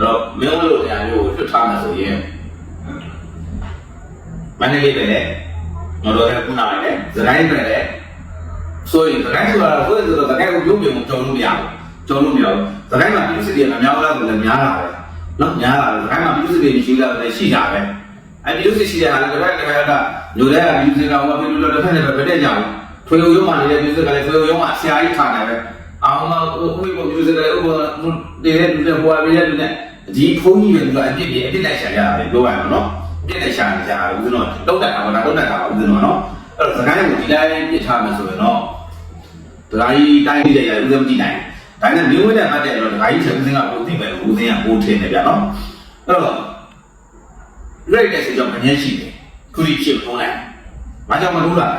တော့မင်းတို့တရားမျိုးကိုထွတ်ထားမှဆိုရင်မန္တလေးပဲလေငါတို့ကခုနကလည်းဇတိုင်းပဲလေဆိုရင်ဇတိုင်းဆိုတာဆိုရင်ဇတိုင်းကိုပြုံးပြုံးကြော်လို့မရဘူးကြော်လို့မရဘူးဇတိုင်းမှာပြည်စစ်တွေအများလားဆိုလည်းများတာပဲနော်များတာဇတိုင်းမှာပြည်စစ်တွေရှိတာလည်းရှိတာပဲအဲပြည်စစ်ရှိတဲ့ဟာလည်းတစ်ဖက်ကတစ်ဖက်ကညိုတဲ့ကပြည်စစ်ကဟိုပြည်လို့တစ်ဖက်နဲ့ပဲတဲ့ကြအောင်ထွေရုံရုံးမှာနေတဲ့ပြည်စစ်ကလည်းထွေရုံရုံးမှာဆရာကြီးထားတယ်ပဲအောင်မဟိုကိုပြည်စစ်ကလည်းဟိုတည်တဲ့လူတွေဟိုအပြည့်တဲ့ ဒီဖုန်းကြီးတွေကအပြစ်တွေအပြစ်လိုက်ရှာကြတာပဲပြောရမှာနော်ပြစ်လိုက်ရှာနေကြတာဦးဇင်းတော့တုတ်တက်တာပါလားတုတ်တက်တာပါဦးဇင်းတော့နော်အဲ့တော့စကိုင်းကိုဒီတိုင်းပြစ်ထားမယ်ဆိုရင်တော့ဒဂါကြီးတိုင်းကြည့်ရဦးဇင်းမကြည့်နိုင်ဒါနဲ့မျိုးဝဲတဲ့ပတ်တဲ့တော့ဒဂါကြီးချက်ဦးဇင်းကပိုသိမယ်ဦးဇင်းကပိုထင်းနေဗျာနော်အဲ့တော့ရိုက်တဲ့ဆိုကြောင့်မငြင်းရှိတယ်ခုဒီဖြစ်ထုံးလိုက်ဘာကြောင့်မလို့လား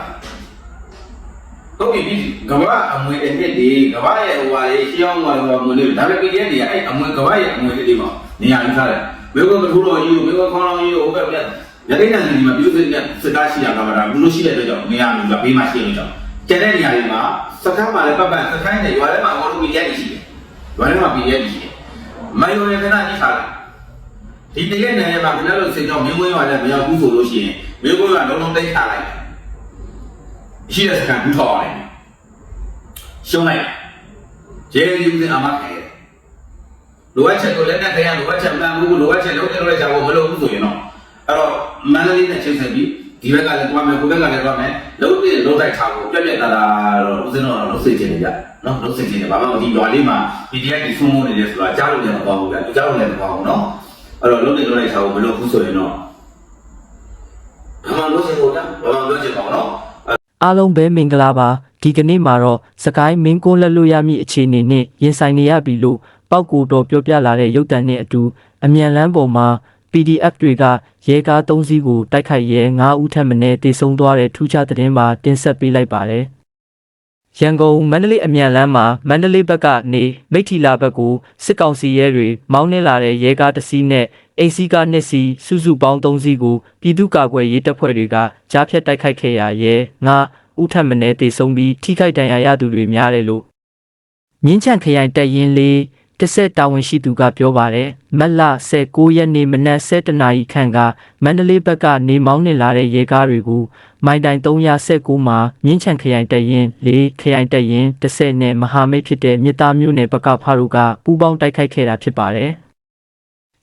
ဟုတ်ပြီကဘာအမွေအနှစ်တွေကဘာရဲ့ဟိုဟာလေးရှင်းအောင်ဟိုဟာမွေလေးဒါပေမဲ့ PDF တွေကအဲ့အမွေကဘာရဲ့အမွေလေးတွေမှာနေရာယူထားတယ်မေကွန်မထူတော်ကြီးကိုမေကွန်ခေါင်းလောင်းကြီးကိုဟိုဘက်ပြရတဲ့နိုင်ငံဒီမှာပြည်သူစစ်နဲ့စစ်သားရှိရတာကဒါဘူးလို့ရှိတဲ့အတွက်ကြောင့်နေရာယူတာဘေးမှာရှိနေကြကျန်တဲ့နေရာတွေမှာစကမ်းမှာလည်းပတ်ပတ်စကိုင်းနဲ့ရွာထဲမှာအကုန်လုံး PDF တွေရှိတယ်ရွာထဲမှာ PDF တွေရှိတယ်မယုံရခဏကြီးထားတယ်ဒီတရက်နယ်မှာဘယ်လိုစစ်ကြောင်းမင်းဝင်းရွာနဲ့မရောက်ဘူးဆိုလို့ရှိရင်မင်းဝင်းရွာလုံးလုံးတိတ်ထားလိုက် ရှိတဲ့စကမ်းဘူးထောက်ရတယ်ရှုံးလိုက်ရဲယူစင်အမခဲလိုအပ်ချက်ကိုလည်းနဲ့ခရလိုအပ်ချက်မှန်မှုလိုအပ်ချက်လုံးတယ်လို့ကြောက်မလို့ဘူးဆိုရင်တော့အဲ့တော့မန္တလေးနဲ့ချိန်ဆက်ပြီးဒီဘက်ကလည်းသွားမယ်ကိုဘက်ကလည်းသွားမယ်လုံးပြလုံးတိုက်ထားဖို့ပြက်ပြက်တာတာတော့ဦးစင်းတော့လုံးစိတ်ချင်နေကြနော်လုံးစိတ်ချင်နေဘာမှမဒီရွာလေးမှာ PDF ဒီဖုန်းမနေတယ်ဆိုတာကြားလို့လည်းမကောင်းဘူးဗျာကြားလို့လည်းမကောင်းဘူးနော်အဲ့တော့လုံးတယ်လုံးတိုက်ထားဖို့မလို့ဘူးဆိုရင်တော့ဘာမှလုံးစင်ဖို့တာဘာမှလုံးချင်ပါဘူးနော် အားလုံးပဲမင်္ဂလာပါဒီကနေ့မှာတော့စကိုင်းမင်းကွန်းလက်လို့ရမည့်အခြေအနေနဲ့ရင်ဆိုင်နေရပြီလို့ပောက်ကူတော်ပြောပြလာတဲ့ရုပ်တံနဲ့အတူအမြန်လန်းပေါ်မှာ PDF တွေကရဲကား၃စီးကိုတိုက်ခိုက်ရဲ၅ဦးထပ်မံနဲ့တေဆုံးသွားတဲ့ထူးခြားသတင်းမှာတင်ဆက်ပေးလိုက်ပါတယ်ရန်ကုန်မန္တလေးအမြန်လမ်းမှာမန္တလေးဘက်ကနေမိထီလာဘက်ကိုစစ်ကောင်စီရဲတွေမောင်းနှင်းလာတဲ့ရဲကားတစ်စီးနဲ့ အိမ်စီးကားနှစ်စီးစုစုပေါင်း၃စီးကိုပြည်သူ့ကာကွယ်ရေးတပ်ဖွဲ့တွေကကြားဖြတ်တိုက်ခိုက်ခဲ့ရရဲငါဥထပ်မနေတေဆုံးပြီးထိခိုက်ဒဏ်ရာရသူတွေများတယ်လို့မြင်းချန်ခရိုင်တပ်ရင်းလေးတစ်ဆက်တာဝန်ရှိသူကပြောပါတယ်မက်လ19ရက်နေ့မနက်7:00နာရီခန့်ကမန္တလေးဘက်ကနေမောင်းနှင်လာတဲ့ရဲကားတွေကိုမိုင်တိုင်319မှာမြင်းချန်ခရိုင်တပ်ရင်းလေးခရိုင်တပ်ရင်း10နဲ့မဟာမိတ်ဖြစ်တဲ့မြစ်သားမျိုးနယ်ဘက်ကဖားတို့ကပူးပေါင်းတိုက်ခိုက်ခဲ့တာဖြစ်ပါတယ်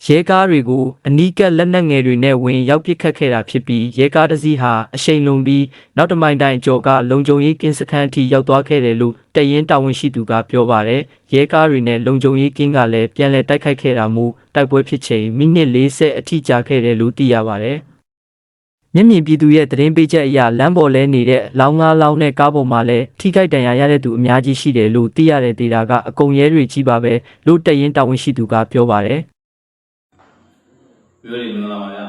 ရဲကားတွေကိုအနီးကပ်လက်နက်ငယ်တွေနဲ့ဝင်ရောက်ပစ်ခတ်ခဲ့တာဖြစ်ပြီးရဲကားတစ်စီးဟာအရှိန်လွန်ပြီးနောက်တစ်မိုင်တိုင်ကျော်ကလုံခြုံရေးကင်းစခန်းအထိရောက်သွားခဲ့တယ်လို့တရင်တာဝန်ရှိသူကပြောပါတယ်ရဲကားတွေနဲ့လုံခြုံရေးကင်းကလည်းပြန်လည်တိုက်ခိုက်ခဲ့တာမို့တိုက်ပွဲဖြစ်ချိန်မိနစ်40အထိကြာခဲ့တယ်လို့သိရပါတယ်မျက်မြင်ပြည်သူရဲ့သတင်းပေးချက်အရလမ်းပေါ်လဲနေတဲ့လောင်းငါးလောင်းနဲ့ကားပေါ်မှာလည်းထိခိုက်ဒဏ်ရာရတဲ့သူအများကြီးရှိတယ်လို့သိရတဲ့ဒေတာကအကုံရဲတွေကြီးပါပဲလို့တရင်တာဝန်ရှိသူကပြောပါတယ် ပြောရမင်္ဂလာပါဗျာ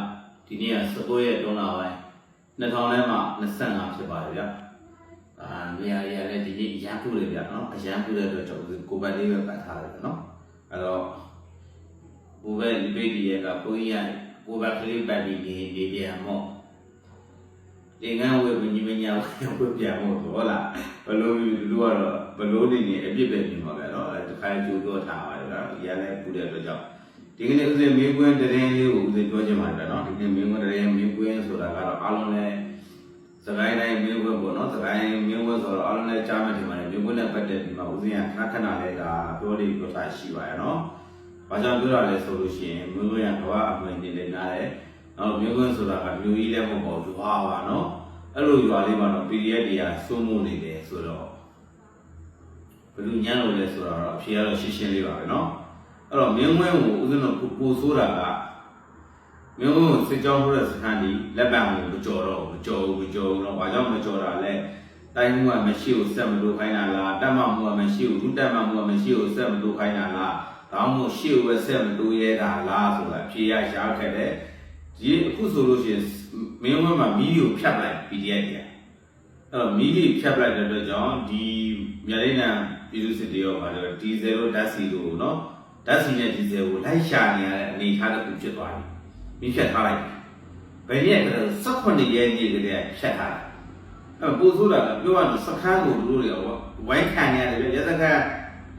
ဒီနေ့က19ရက်3လပိုင်း2000လဲမှ25ဖြစ်ပါတယ်ဗျာအာနေရာရလည်းဒီနေ့အရန်ခုလေဗျာနော်အရန်ခုတဲ့အတွက်ကျွန်တော်ကိုယ်ပတ်လေးပဲပတ်ထားတယ်ဗျာနော်အဲ့တော့ဘိုးဘဲဒီပေးဒီရကကိုကြီးရကိုယ်ပတ်ကလေးပတ်ပြီးနေနေပြန်မော့ဒီငန်းဝေမညီမညာဝေပြန်မော့ဟုတ်လားဘလို့လူကတော့ဘလို့နေနေအပြစ်ပဲနေမှာပဲနော်အဲ့ဒီခိုင်းကျိုးတော့ထားပါတယ်ဗျာရလည်းခုတဲ့အတွက်ကြောင့် ဒီကနေ့ဦးဇင်းမင်းကွင်းတရင်လေးကိုဦးဇင်းပြောချင်ပါတယ်နော်ဒီနေ့မင်းကွင်းတရင်မင်းကွင်းဆိုတာကတော့အားလုံးလည်းစကိုင်းတိုင်းမင်းကွင်းပေါ့နော်စကိုင်းမင်းကွင်းဆိုတော့အားလုံးလည်းကြားမှထင်ပါတယ်မင်းကွင်းနဲ့ပတ်သက်ပြီးမှဦးဇင်းကခဏခဏလေးကပြောလေးပြောတာရှိပါရဲ့နော်။ဘာကြောင့်ပြောရလဲဆိုလို့ရှိရင်မင်းကွင်းကကဘာအမှန်တင်နေနားတယ်။နောက်မင်းကွင်းဆိုတာကမြို့ကြီးလည်းမဟုတ်ဘူးဟာပါနော်။အဲ့လိုရွာလေးမှာတော့ PDF တွေကစိုးမိုးနေတယ်ဆိုတော့ဘယ်လိုညံ့လို့လဲဆိုတော့အဖြေကတော့ရှင်းရှင်းလေးပါပဲနော်။ အဲ့တော့မင်းဝဲကိုဦးဇင်းတို့ပူဆိုးတာကမင်းဝဲကိုစစ်ကြောင်းထိုးတဲ့စခန်းဒီလက်ပံကိုမကြော်တော့ဘူးမကြော်ဘူးမကြော်ဘူးတော့ဘာကြောင့်မကြော်တာလဲတိုင်းမှုကမရှိကိုဆက်မလို့ခိုင်းတာလားတက်မမှုကမရှိကိုဒုတက်မမှုကမရှိကိုဆက်မလို့ခိုင်းတာလားဒါမှမဟုတ်ရှိကိုပဲဆက်မလို့ရဲတာလားဆိုတာဖြေရရှားခဲ့တယ်ဒီအခုဆိုလို့ရှိရင်မင်းဝဲမှာမီးကိုဖြတ်လိုက် PDF ကြီးအဲ့တော့မီးကြီးဖြတ်လိုက်တဲ့အတွက်ကြောင့်ဒီမြန်လေးနံပြည်သူစစ်တွေရောပါတော့ဒီဇယ် ဓာတ်ဆီနဲ့ဒီဇယ်ကိုလိုက်ရှာနေရတဲ့အနေအထားတစ်ခုဖြစ်သွားပြီ။မိဖြတ်ထားလိုက်။ဘယ်နည်းကလဲ18ရက်နေ့ကလေးကဖြတ်ထားတာ။အဲပို့ဆိုတာကပြောရရင်စခန်းကိုတို့တွေကဝိုင်းခံနေရတယ်ပြရစခန်း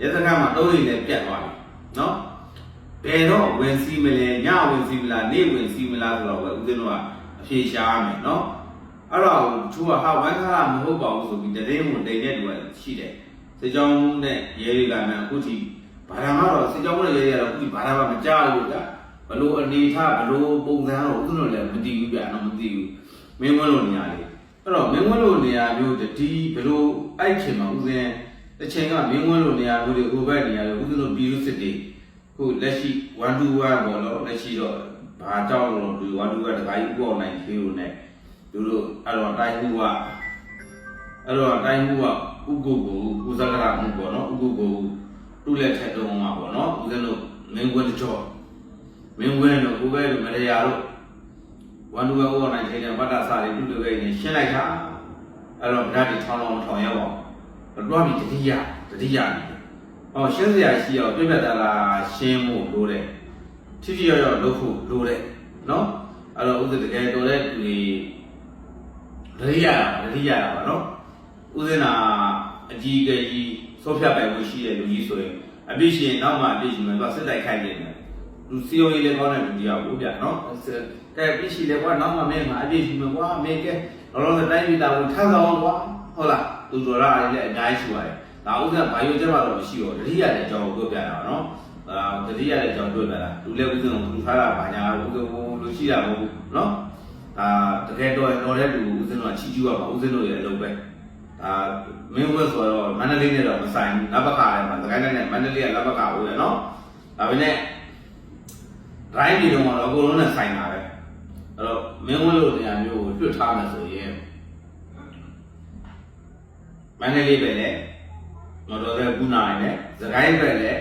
ရစခန်းမှာတုံးရည်နဲ့ပြတ်သွားပြီ။နော်။ဘယ်တော့ဝင်စီမလဲညဝင်စီမလားနေ့ဝင်စီမလားဆိုတော့ပဲဦးဇင်းတို့ကအဖြေရှာရမယ်နော်။အဲ့တော့သူကဟာဝိုင်းခါမဟုတ်ပါဘူးဆိုပြီးတရင်ဝင်တိတ်တဲ့လူကရှိတယ်။စကြောင်းနဲ့ရဲတွေကလည်းအခုထိ ဘာသာမတော့စေကြောင်းနဲ့ရဲတွေကတော့အခုထိဘာသာမမကြားဘူးဗျဘလို့အနေထားဘလို့ပုံစံတော့ဦးဇင်းတို့လည်းမသိဘူးဗျတော့မသိဘူးမင်းဝဲလို့နေရလေအဲ့တော့မင်းဝဲလို့နေရမျိုးဒီဘလို့အဲ့ချိန်မှာဦးဇင်းတစ်ချိန်ကမင်းဝဲလို့နေရမျိုးတွေဟိုဘက်နေရလို့ဦးဇင်းတို့ပြည်သူစစ်တွေခုလက်ရှိ1 to 1ပေါ့နော်လက်ရှိတော့ဘာကြောက်လို့ဒီ1 to 1တခါကြီးဥအောင်နိုင်သေးလို့ ਨੇ သူတို့အဲ့တော့တိုင်းမှုကအဲ့တော့တိုင်းမှုကဥကုကိုဥဇကရမှုပေါ့နော်ဥကုကို သူ့လက်ထက်တုံးမှာပေါ့နော်ဦးဇင်းတို့မင်းဝဲတကြောမင်းဝဲတော့ကိုပဲတို့မရရတို့1 to 1ဥအောင်နိုင်သေးတယ်ဗတ္တစာတွေသူ့တို့ပဲနေရှင်းလိုက်တာအဲ့တော့ဗဒတိထောင်းလောင်းထောင်ရပါတော့ပြီးတတိယတတိယနေ။အော်ရှင်းစရာရှိအောင်ပြည့်ပြတ်သားလားရှင်းဖို့လိုတယ်။ထိထိရောက်ရောက်လုပ်ဖို့လိုတယ်နော်။အဲ့တော့ဥစ္စာတကယ်တော်တဲ့သူတွေတတိယတတိယပါနော်။ဥစ္စာနာအကြီးက ကြီးစောဖြတ်ပိုင်မှုရှိတဲ့လူကြီးဆိုရင်အပြစ်ရှင်နောက်မှအပြစ်ရှင်မှသွားစစ်တိုက်ခိုက်နေတယ်။လူစီယိုရေးလည်းကောင်းတဲ့လူကြီးရောက်ဘူးဗျနော်။ကဲအပြစ်ရှင်လည်းကွာနောက်မှမင်းမှာအပြစ်ရှင်မှကွာမင်းကဲလောလောဆယ်တိုင်းပြည်တာကိုထမ်းဆောင်ကွာဟုတ်လား။သူတော်ရအားလည်းအများကြီးရှိပါတယ်။ဒါဥစ္စာဘာယုံကျက်မှတော့မရှိတော့တတိယလည်းအကြောင်းကိုပြောပြတာပါနော်အာတတိယလည်းအကြောင်းပြောပြတာလူလည်းဥစ္စာကိုလူထားတာဘာညာဥစ္စာကိုလူရှိတာမဟုတ်ဘူးနော်အာတကယ်တော့တော်တဲ့လူဥစ္စာကချီကျူးရပါဥစ္စာတို့ရဲ့အလုပ်ပဲ အာမင်းဝဲဆိုတော့မန္တလေးနဲ့တော့မဆိုင်ဘူးနဘကာလည်းမှာသခိုင်းနဲ့မန္တလေးကနဘကာဟုတ်ရနော်ဒါပေမဲ့ဒိုင်းဒီတော့တော့အကုန်လုံးနဲ့ဆိုင်တာပဲအဲ့တော့မင်းဝဲလို့တရားမျိုးကိုတွတ်ထားမယ်ဆိုရင်မန္တလေးပဲလေတော်တော်လည်းကုနာရယ်သခိုင်းပဲလေ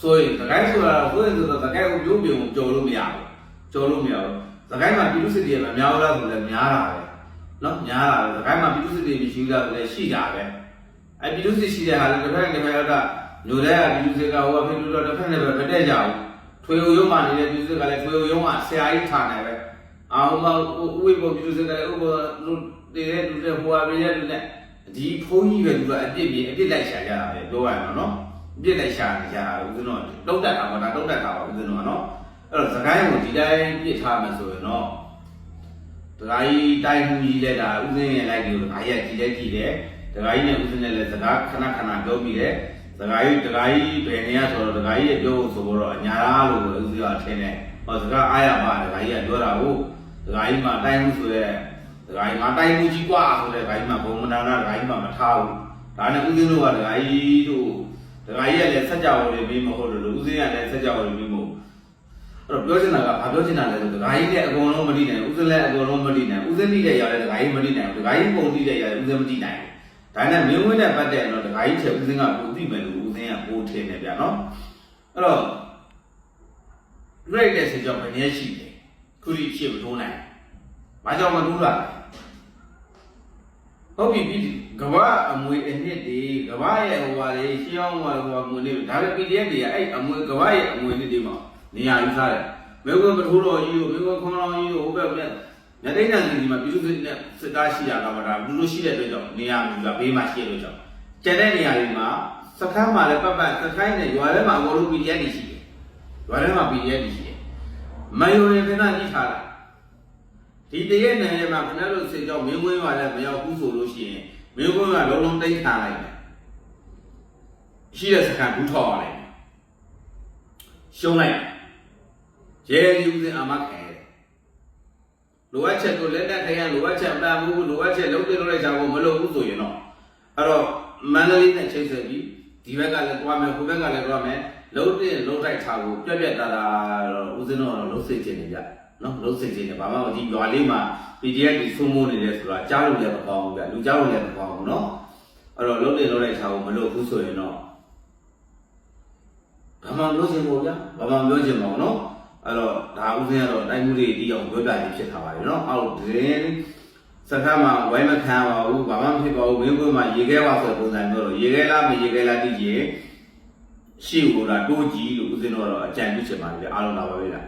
ဆိုရင်သခိုင်းဆိုတာဆိုရင်ဆိုတော့သခိုင်းကိုပြုံးပြုံကြော်လို့မရဘူးကြော်လို့မရဘူးသခိုင်းမှာပြည်သူစစ်တွေမများဘူးလားဆိုလည်းများတာပဲ နော်များတာပဲသခိုင်းမှာပြည်သူစစ်တွေမရှိဘူးလားဆိုလည်းရှိတာပဲအဲပြည်သူစစ်ရှိတဲ့ဟာလည်းတစ်ဖက်တစ်ဖက်ကညိုတဲ့ပြည်သူစစ်ကဟိုကပြည်သူတော့တစ်ဖက်နဲ့ပဲမတက်ကြဘူးထွေဦးရုံးမှာနေတဲ့ပြည်သူစစ်ကလည်းထွေဦးရုံးကဆရာကြီးထားနေပဲအာဟိုမှာဥဝိဘောပြည်သူစစ်ကလည်းဥပ္ပလူတည်တဲ့လူတွေဟိုဟာပြည်တဲ့လူနဲ့ဒီဖုန်းကြီးပဲသူကအပြစ်ပြေအပြစ်လိုက်ရှာကြတာပဲပြောရမှာနော်အပြစ်လိုက်ရှာနေကြတာဦးဇင်းတို့တုတ်တက်တာပါဒါတုတ်တက်တာပါဦးဇင်းတို့ကနော်အဲ့တော့သခိုင်းကိုဒီတိုင်းပြစ်ထားမှဆိုရင်တော့ ဒကာကြီးတိုင်းမှုကြီးလက်တာဦးဇင်းရဲ့လိုက်ပြီးဒကာကြီးကကြည်တဲ့ကြည်တဲ့ဒကာကြီးနဲ့ဦးဇင်းနဲ့လည်းစကားခဏခဏပြောပြီးတယ်ဒကာကြီးဒကာကြီးဘယ်နေရဆိုတော့ဒကာကြီးရဲ့ပြောဖို့ဆိုတော့အညာလားလို့ဦးဇင်းကထင်တယ်ဟောစကားအားရပါဒကာကြီးကပြောတာဟုတ်ဒကာကြီးမှတိုင်းမှုဆိုတဲ့ ဒကာကြီးမတိုင်းမှုကြီးกว่าဆိုတဲ့ဒကာကြီးမဘုံမနာနာဒကာကြီးမမထားဘူးဒါနဲ့ဦးဇင်းတို့ကဒကာကြီးတို့ဒကာကြီးကလည်းစัจ java တွေပြီးမဟုတ်လို့ဦးဇင်းကလည်းစัจ java တွေပြီးမဟုတ် တ် အဲ့တော့ပြောချင်တာကဘာပြောချင်တာလဲဆိုဒကာကြီးလည်းအကုန်လုံးမတိနိုင်ဦးဇင်းလည်းအကုန်လုံးမတိနိုင်ဦးဇင်းတိတဲ့ရတဲ့ဒကာကြီးမတိနိုင်ဘူးဒကာကြီးပုံတိတဲ့ရတဲ့ဦးဇင်းမတိနိုင်ဘူးဒါနဲ့မင်းဝင်းတဲ့ပတ်တဲ့တော့ဒကာကြီးချက်ဦးဇင်းကပုံတိမယ်လို့ဦးဇင်းကပိုးထင်းနေဗျာနော်အဲ့တော့ rate တဲ့ဆိုကြောင့်ဘယ်နည်းရှိလဲခုထိရှေ့မထိုးနိုင်ဘာကြောင့်မထိုးတာလဲဟုတ်ပြီပြီကဘာအမွေအနှစ်တွေကဘာရဲ့ဟိုပါလေရှင်းအောင်ဟိုဟိုအမွေလေးဒါလည်း PDF တွေကအဲ့အမွေကဘာရဲ့အမွေနှစ်တွေမှာ နေရာယူထားတယ်မေကွန်းပထိုးတော်ကြီးကိုမေကွန်းခွန်တော်ကြီးကိုဟိုဘက်မြတ်ညတိတ်တန်ကြီးမှာပြည်သူစစ်နဲ့စစ်သားရှိရတာပါဒါလူလူရှိတဲ့အတွက်ကြောင့်နေရာယူတာဘေးမှာရှိတဲ့အတွက်ကြောင့်ကျန်တဲ့နေရာတွေမှာစခန်းမှာလည်းပတ်ပတ်စခန်းနဲ့ရွာထဲမှာအကုန်လုံး PDF တွေရှိတယ်ရွာထဲမှာ PDF တွေရှိတယ်မယုံရင်ခဏကြည့်ထားလိုက်ဒီတရက်နဲ့ရက်မှာခဏလို့စေကြောင်းမင်းဝင်းကလည်းမရောက်ဘူးဆိုလို့ရှိရင်မင်းဝင်းကလုံးလုံးတိတ်ခံလိုက်တယ်ရှိတဲ့စကန်ဘူးထောက်ရလိုက်ရှုံးလိုက် ရဲယူစဉ်အမခဲလိုအပ်ချက်ကိုလက်တက်ခရလိုအပ်ချက်ပန်မှုလိုအပ်ချက်လုံးတင်လို့လိုက်ကြဖို့မလုပ်ဘူးဆိုရင်တော့အဲ့တော့မန္တလေးနဲ့ချိတ်ဆက်ပြီးဒီဘက်ကလည်းတွားမယ်ဟိုဘက်ကလည်းတွားမယ်လုံးတင်လုံးတိုက်ထားဖို့ပြက်ပြက်တာတာတော့ဦးဇင်းတော်တော့လုံးစိတ်ချနေကြနော်လုံးစိတ်ချင်းနဲ့ဘာမှမကြည့်ရွာလေးမှာ PDF တွေသုံးမိုးနေတယ်ဆိုတာကြားလို့လည်းမကောင်းဘူးဗျလူကြားလို့လည်းမကောင်းဘူးနော်အဲ့တော့လုံးနေလုံးလိုက်ချာကိုမလုပ်ဘူးဆိုရင်တော့ဘာမှမလုပ်ချင်ဘူးဗျဘာမှမပြောချင်ပါဘူးနော် အဲ့တော့ဒါဥစဉ်ကတော့တိုင်းမှုတွေတီးအောင်ပြောပြခြင်းဖြစ်ထားပါတယ်နော်အောက်ဒင်းစကားမှာဝိုင်းမခံပါဘူးဘာမှမဖြစ်ပါဘူးဝင်းကွင်းမှာရေခဲဝါဆိုတဲ့ပုံစံမျိုးတော့ရေခဲလားမရေခဲလားသိကြည့်ရှေ့ကိုလာတိုးကြည့်လို့ဥစဉ်တော့အကြံပြုချင်ပါတယ်ဗျအားလုံးလာပါပဲလား